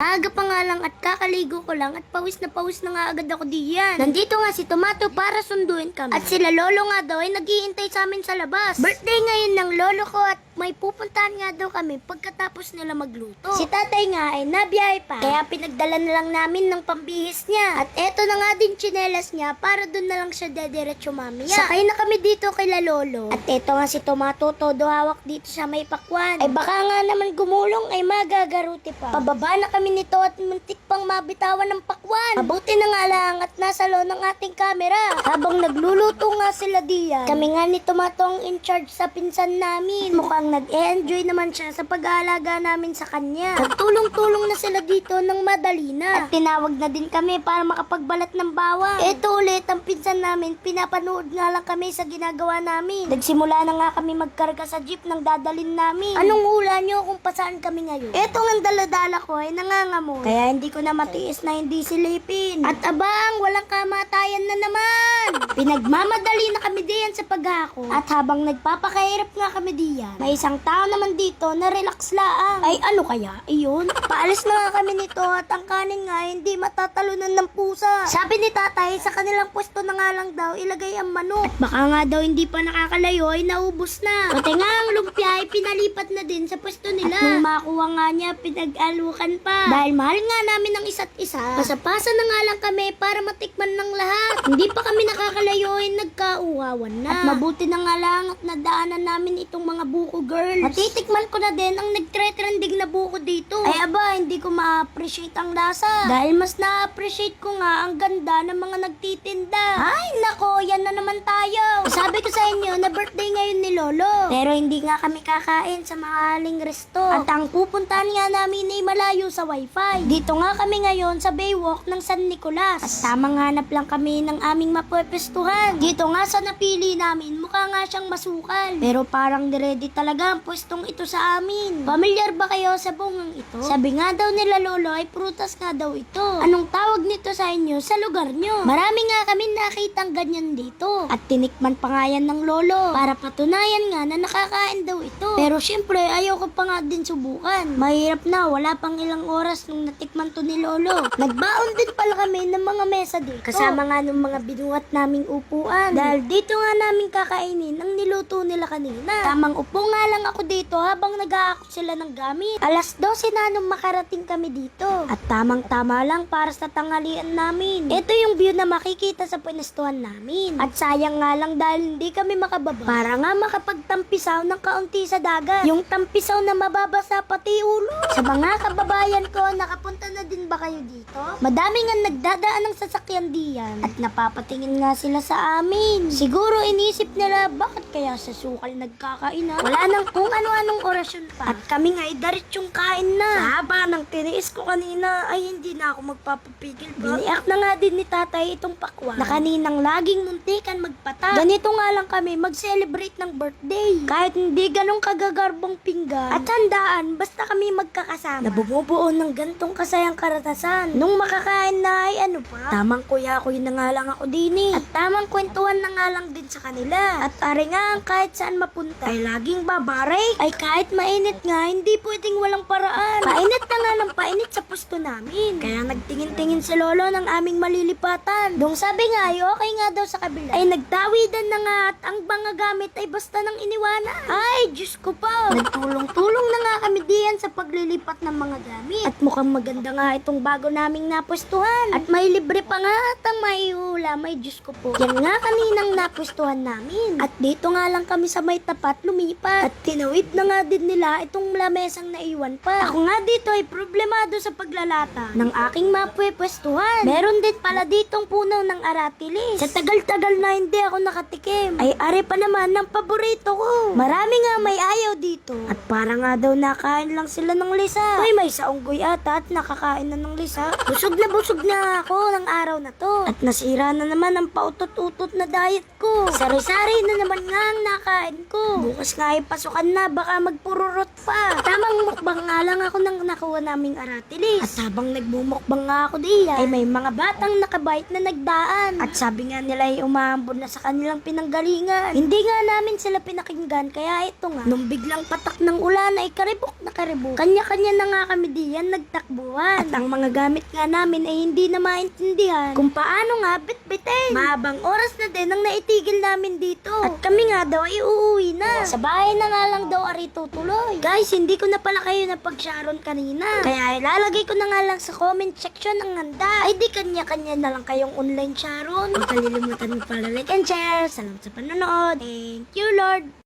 Aga pa nga lang at kakaligo ko lang at pawis na pawis na nga agad ako diyan. Nandito nga si Tomato para sunduin kami. At sila Lolo nga daw ay naghihintay sa amin sa labas. Birthday ngayon ng Lolo ko at may pupuntahan nga daw kami pagkatapos nila magluto. Si tatay nga ay nabiyahe pa. Kaya pinagdala na lang namin ng pambihis niya. At eto na nga din tsinelas niya para doon na lang siya dediretso mamaya. Sakay na kami dito kay La Lolo. At eto nga si Tomato todo hawak dito sa may pakwan. Ay baka nga naman gumulong ay magagaruti pa. Pababa na kami nito at muntik pang mabitawan ng pakwan. Mabuti na nga lang at nasa lo ng ating camera. Habang nagluluto nga sila diyan. Kami nga ni Tomato ang in charge sa pinsan namin. Mukhang nag-enjoy naman siya sa pag-aalaga namin sa kanya. Nagtulong-tulong na sila dito ng madali na. At tinawag na din kami para makapagbalat ng bawang. Ito ulit ang pinsan namin. Pinapanood nga lang kami sa ginagawa namin. Nagsimula na nga kami magkarga sa jeep ng dadalin namin. Anong hula nyo kung pasaan kami ngayon? Ito ang daladala ko ay nangangamoy. Kaya hindi ko na matiis na hindi silipin. At abang, walang kamatayan na naman. Pinagmamadali na kami diyan sa paghako. At habang nagpapakahirap nga kami diyan, may isang tao naman dito na relax laang. Ay ano kaya? Iyon? Paalis na nga kami nito at ang kanin nga hindi matatalunan ng pusa. Sabi ni tatay, sa kanilang pwesto na nga lang daw ilagay ang manok. At baka nga daw hindi pa nakakalayo ay naubos na. Pati nga ang lumpia ay pinalipat na din sa pwesto nila. At nung makuha nga niya, pinag-alukan pa. Dahil mahal nga namin ang isa't isa, pasapasa na nga lang kami para matikman ng lahat. Hindi pa kami nakakalayo ay nagkauhawan na. At mabuti na nga lang at nadaanan namin itong mga buko girls. Matitikman ko na din ang nagtre-trending na buko dito. Ay aba, hindi ko ma-appreciate ang lasa. Dahil mas na-appreciate ko nga ang ganda ng mga nagtitinda. Ay, nako, yan na naman tayo. Inyo na birthday ngayon ni Lolo. Pero hindi nga kami kakain sa mahaling resto. At ang pupuntahan nga namin ay malayo sa wifi. Dito nga kami ngayon sa Baywalk ng San Nicolas. At tamang hanap lang kami ng aming mapwepestuhan. Dito nga sa napili namin, mukha nga siyang masukal. Pero parang ready talaga ang pwestong ito sa amin. Pamilyar ba kayo sa bungang ito? Sabi nga daw nila lolo ay prutas nga daw ito. Anong tawag nito sa inyo sa lugar nyo? Marami nga kami nakitang ganyan dito. At tinikman pa nga yan ng lolo para patunayan nga na nakakain daw ito. Pero syempre ayaw ko pa nga din subukan. Mahirap na, wala pang ilang oras nung natikman to ni lolo. Nagbaon din pala kami ng mga mesa dito. Kasama nga ng mga binuhat naming upuan. Dahil dito nga namin kakainin ang niluto nila kanina. Tamang upo nga lang ako dito habang nag-aakot sila ng gamit. Alas 12 na nung makarating kami dito. At tamang tama lang para sa tanghalian namin. Ito yung view na makikita sa pwestuhan namin. At sayang nga lang dahil hindi kami makababa. Para nga makapagtampisaw ng kaunti sa dagat. Yung tampisaw na mababasa pati ulo. Sa mga kababayan ko, nakapunta na din ba kayo dito? Madami nga nagdadaan ng sasakyan diyan. At napapatingin nga sila sa amin. Siguro inisip nila, bakit kaya sa sukal nagkakainan? Wala nang kung ano-anong orasyon pa. At kami nga ay diretsyong kain na. Sa haba ng tiniis ko kanina, ay hindi na ako magpapapigil ba? Biniak na nga din ni tatay itong pakwan. Na kaninang laging muntikan magpata. Ganito nga lang kami mag-celebrate ng birthday. Kahit hindi ganong kagagarbong pinggan. At handaan, basta kami magkakasama. Na bumubuo ng gantong kasayang karatasan. Nung makakain na ay ano pa? Tamang kuya ko na nga lang ako din eh. At tamang kwentuhan na nga lang din sa kanila. At are nga kahit saan mapunta ay laging babaray. Ay kahit mainit nga, hindi pwedeng walang paraan. Ng pusto namin. Kaya nagtingin-tingin si Lolo ng aming malilipatan. Dong sabi nga ay okay nga daw sa kabila. Ay nagtawidan na nga at ang mga gamit ay basta nang iniwanan. Ay, Diyos ko pa. Nagtulong-tulong na nga kami diyan sa paglilipat ng mga gamit. At mukhang maganda nga itong bago naming napwestuhan. At may libre pa nga at ang maihula. May Diyos ko po. Yan nga kaninang napwestuhan namin. At dito nga lang kami sa may tapat lumipat. At tinawid na nga din nila itong lamesang naiwan pa. Ako nga dito ay problemado sa paglalata ng aking mapwestuhan. Meron din pala ditong puno ng aratilis. Sa tagal-tagal na hindi ako nakatikim, ay are pa naman ng paborito ko. Marami nga may ayaw dito. At para nga daw nakain lang sila ng lisa. Ay, may saunggoy ata at nakakain na ng lisa. Busog na busog na ako ng araw na to. At nasira na naman ang pautot-utot na diet ko. Sari-sari na naman nga ang nakain ko. Bukas nga ay pasukan na, baka magpururot pa. Tamang mukbang nga lang ako nang nakuha naming aratilis. At habang nagmumukbang nga ako diyan, ay may mga batang nakabait na nagdaan. At sabi nga nila ay umaambon na sa kanilang pinanggalingan. Hindi nga namin sila pinakinggan, kaya ito nga, nung biglang patak ng ulan ay karibok na karibok. Kanya-kanya na nga kami diyan nagtakbuhan. At ang mga gamit nga namin ay hindi na maintindihan kung paano nga bitbitin. Mahabang oras na din ang naitigil namin dito. At kami nga daw ay uuwi na. Sa bahay na nga lang daw ari tutuloy. Guys, hindi ko na pala kayo napag-sharon kanina. Kaya ilalagay ko na nga lang sa comment section ang handa. Ay di kanya-kanya na lang kayong online sharon. Huwag kalilimutan mo pala like and share. Salamat sa panonood. Thank you, Lord.